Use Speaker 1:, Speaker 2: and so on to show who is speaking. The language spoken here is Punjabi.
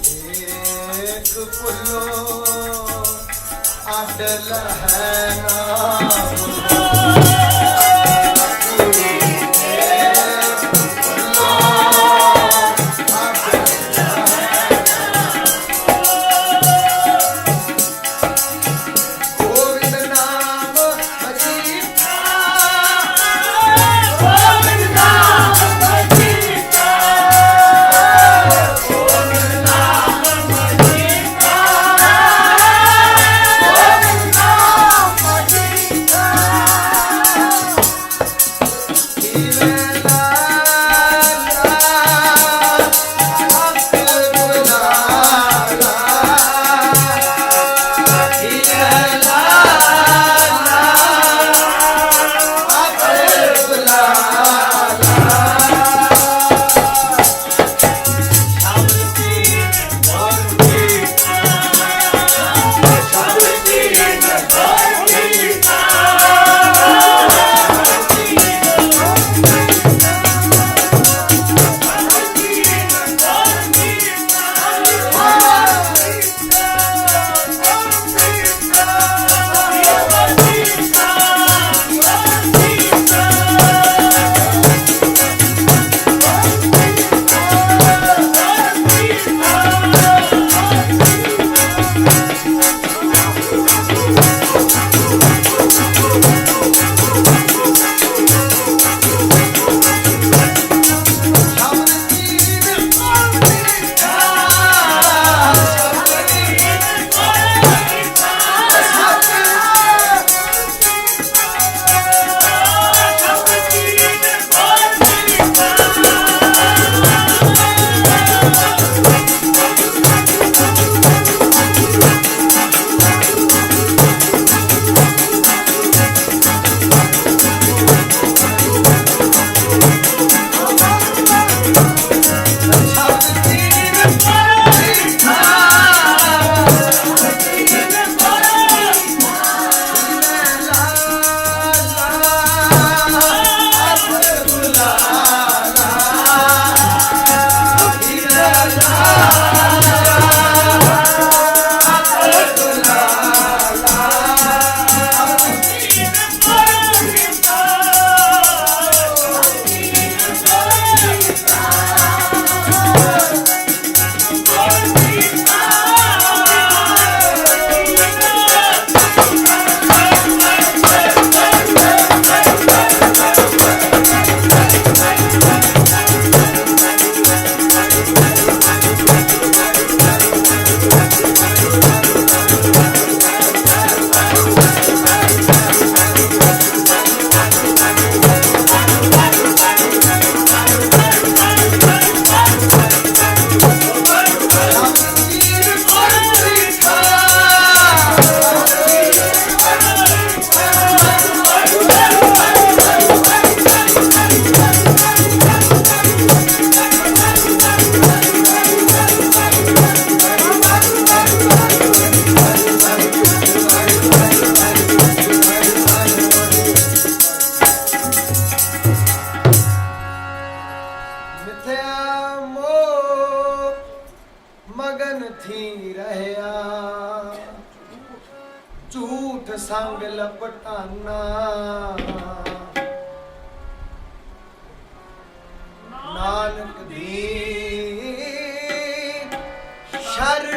Speaker 1: ਇੱਕ ਪੁੱਲੋ ਅਡਲ ਹੈ ਨਾ ਝੂਠ ਸੰਗ ਲਪਟਾਨਾ। ਨਾਨਕ ਦੀ ਸ਼ਰ